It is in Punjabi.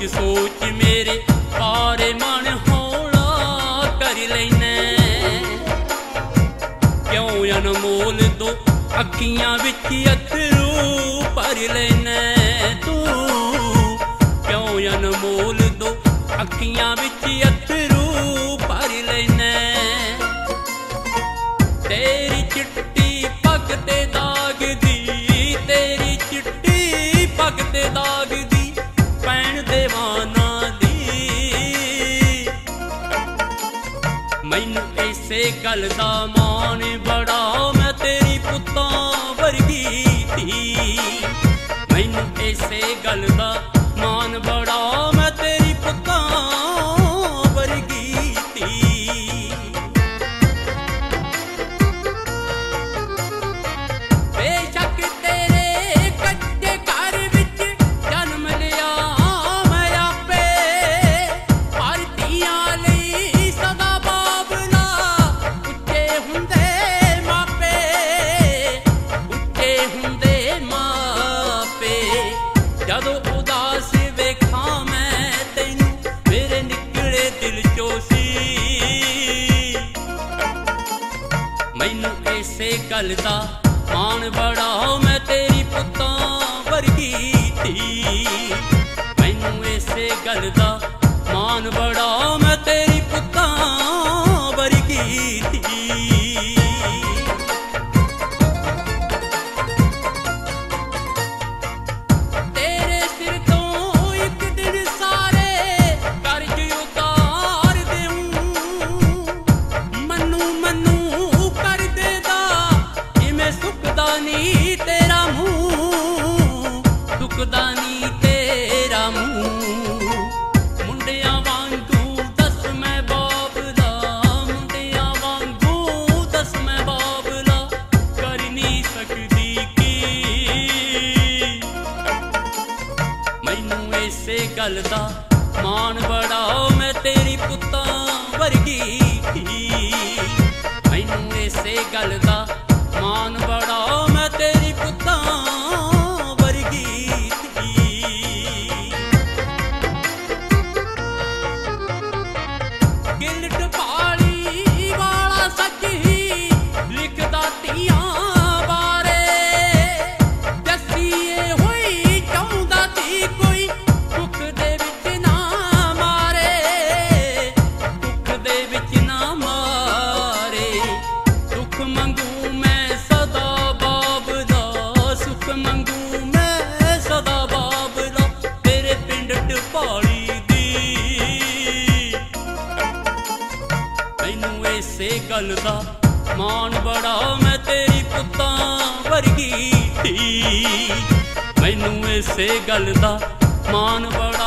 ਸੋਚ ਸੋਚ ਮੇਰੇ ਪਾਰੇ ਮਨ ਹੌਲਾ ਕਰ ਲੈਨੇ ਕਿਉਂ ਅਨਮੋਲ ਦੋ ਅੱਖੀਆਂ ਵਿੱਚ ਅਥਰੂ ਭਰ ਲੈਨੇ ਤੂੰ ਕਿਉਂ ਅਨਮੋਲ ਦੋ ਅੱਖੀਆਂ ਵਿੱਚ ਅਥਰੂ ਭਰ ਲੈਨੇ ਤੇਰੀ ਚਿੱਟੀ ਪੱਗ ਤੇ ਦਾਗ ਦੀ ਮੈਨੂੰ ਐਸੇ ਗੱਲ ਦਾ ਮਾਣ ਬੜਾ ਮੈਂ ਤੇਰੀ ਪੁੱਤਾਂ ਵਰਗੀ ਧੀ। ਮੈਨੂੰ ਐਸੇ ਗੱਲ ਦਾ ਮੈਨੂੰ ਐਸੇ ਗੱਲ ਦਾ ਮਾਣ ਬੜਾ ਮੈਂ ਤੇਰੀ ਪੁੱਤਾਂ ਵਰਗੀ ਧੀ। ਮੈਨੂੰ ਐਸੇ ਗੱਲ ਦਾ ਮਾਣ ਬੜਾ ਮੈਂ ਤੇਰੀ ਪੁੱਤਾਂ ਵਰਗੀ ਗੱਲ ਦਾ ਮਾਣ ਬੜਾ ਮੈਂ ਤੇਰੀ ਪੁੱਤਾਂ ਵਰਗੀ ਧੀ ਮੈਨੂੰ ਐਸੇ ਗੱਲ ਦਾ ਮਾਣ ਬੜਾ ਮੈਨੂੰ ਗੱਲ ਦਾ ਮਾਣ ਬੜਾ ਮੈਂ ਤੇਰੀ ਪੁੱਤਾਂ ਵਰਗੀ ਧੀ। ਮੈਨੂੰ ਇਸੇ ਗੱਲ ਦਾ ਮਾਣ ਬੜਾ